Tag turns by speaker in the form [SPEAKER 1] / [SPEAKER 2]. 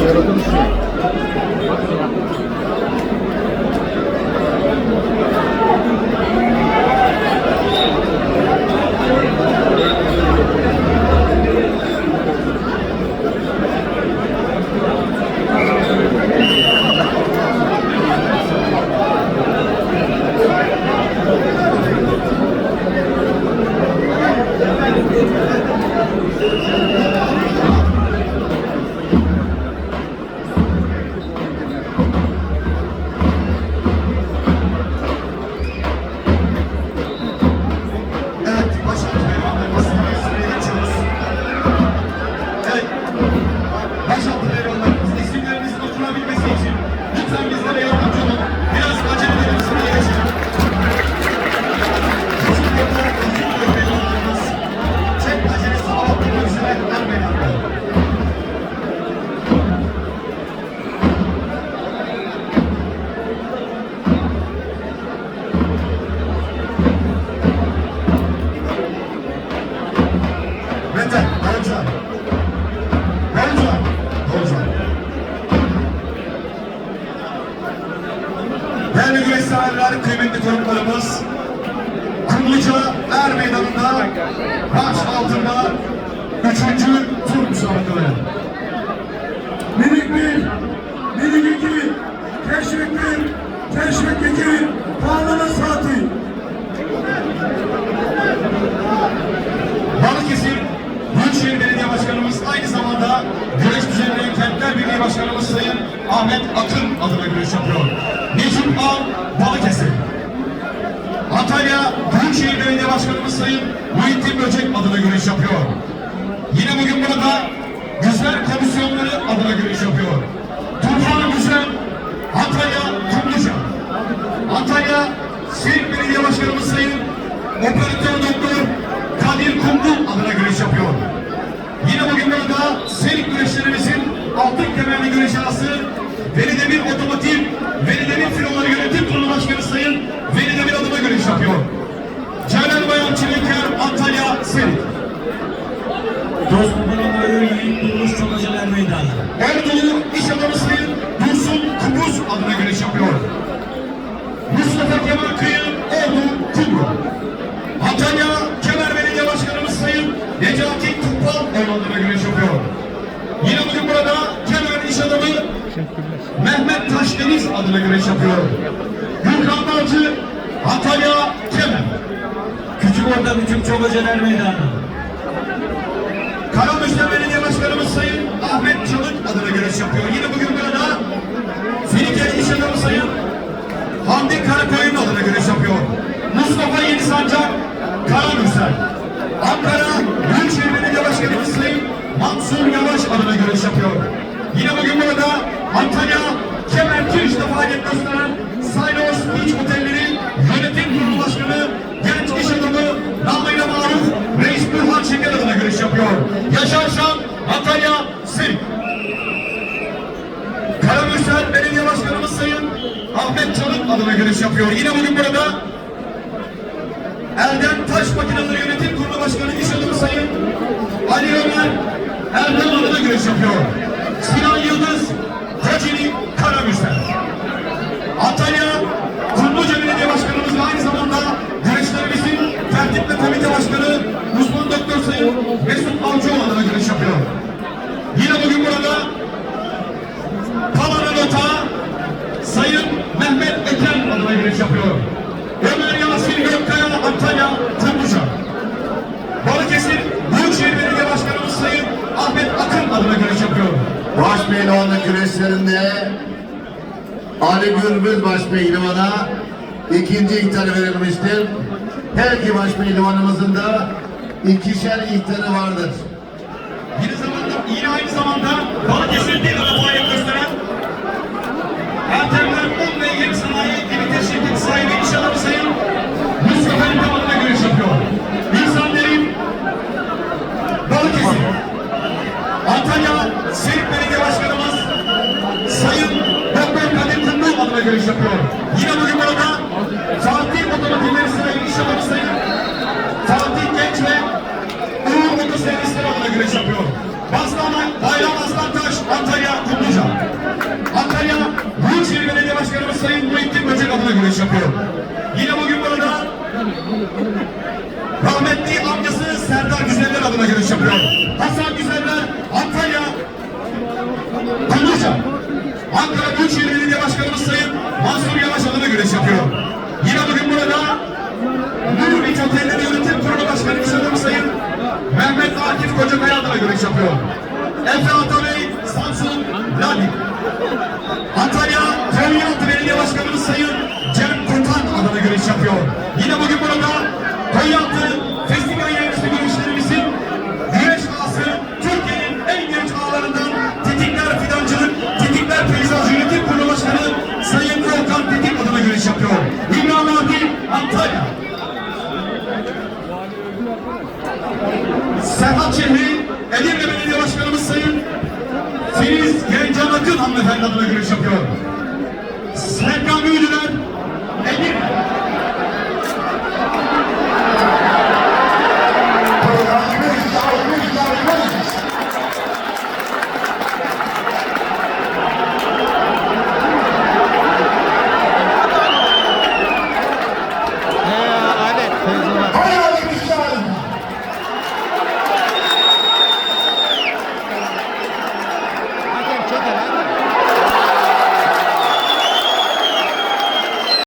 [SPEAKER 1] সেরকম Değerli severler, kıymetli konuklarımız, Kumluca Er Meydanı'nda baş altında üçüncü tur müsabakaları. Minik bir, minik iki, teşvik bir, teşvik iki, pahalama saati. Büyükşehir Belediye Başkanımız Sayın Muhittin Böcek adına güreş yapıyor. Yine bugün burada Güzel Komisyonları adına güreş yapıyor. Tufan Güzel Antalya Kumluca. Antalya Siirт Belediye Başkanımız Sayın Operatör Doktor Kadir Kumru adına güreş yapıyor. Yine bugün burada Siirт güreşlerimizin altın kemerli güreş arası Veli Demir Otomotiv Veli Siirт.
[SPEAKER 2] Dost Kupalanları Yiğit Durmuş Çolacalar Meydanı.
[SPEAKER 1] Erdoğu İş Adamı Sayın Dursun Kubuz adına güreş yapıyor. Mustafa Kemal Kıyı Ordu Kumru. Antalya Kemer Belediye Başkanımız Sayın Necati Tupal adına güreş yapıyor. Yine bugün burada Kemer İş Adamı Mehmet Taşdeniz adına güreş yapıyor. Gürkan Balcı Antalya
[SPEAKER 2] Orta Küçük Çobacalar Meydanı.
[SPEAKER 1] Karamürsel Belediye Başkanımız Sayın Ahmet Çalık adına güreş yapıyor. Yine bugün burada Finike İş Adamı Sayın Hamdi Karakoyun adına güreş yapıyor. Mustafa Yeni Sancak Karamürsel. Ankara Büyükşehir Belediye Başkanımız Sayın Mansur Yavaş adına güreş yapıyor. Yine bugün burada Antalya Kemer Kiriş'te faaliyet gösteren Saylos Beach Otelleri Ahmet Çalık adına görüş yapıyor. Yine bugün burada Elden Taş Makineleri Yönetim Kurulu Başkanı İş Adamı Sayın Ali Ömer Erdem adına görüş yapıyor. Sinan Yıldız Kocaeli Karamürsel. Antalya Kumluca Belediye Başkanımız ve aynı zamanda güreşlerimizin tertip ve komite başkanı uzman doktor Sayın Mesut Avcıoğlu adına görüş yapıyor. Yine bugün burada Kalanın otağı Sayın Mehmet Eken adına güreş yapıyor. Ömer Yasin Gökkaya Antalya Kumluca. Balıkesir Büyükşehir Belediye Başkanımız Sayın Ahmet Akın adına güreş yapıyor.
[SPEAKER 3] Baş pehlivanlık güreşlerinde Ali Gürbüz baş pehlivana ikinci ihtarı verilmiştir. Her iki baş pehlivanımızın da ikişer ihtarı vardır.
[SPEAKER 1] Yine zamanda, yine aynı zamanda Balıkesir bir giriş yapıyorum. Yine bugün burada Fatih Motor'un ilerisine giriş yapan sayın Fatih Genç ve Uğur Motor servisleri adına giriş yapıyorum. Bastaman, Bayram Aslantaş, Antalya, Kutluca. Antalya, Büyükşehir Belediye Başkanımız Sayın Muhittin Böcek adına giriş yapıyorum. Yine bugün burada rahmetli amcası Serdar Güzeller adına giriş yapıyorum. Hasan Güzeller, Antalya, Kutluca. Ankara Büyükşehir Belediye Başkanımız Sayın Mansur Yavaş adına güreş yapıyor. Yine bugün burada Nurgit Oteli'nin yönetim kurulu başkanı Sayın Mehmet Akif Kocakaya adına güreş yapıyor. Efe Atamir Filiz Gencan Akın hanımefendi adına görüş yapıyor. Serkan Büyüdüler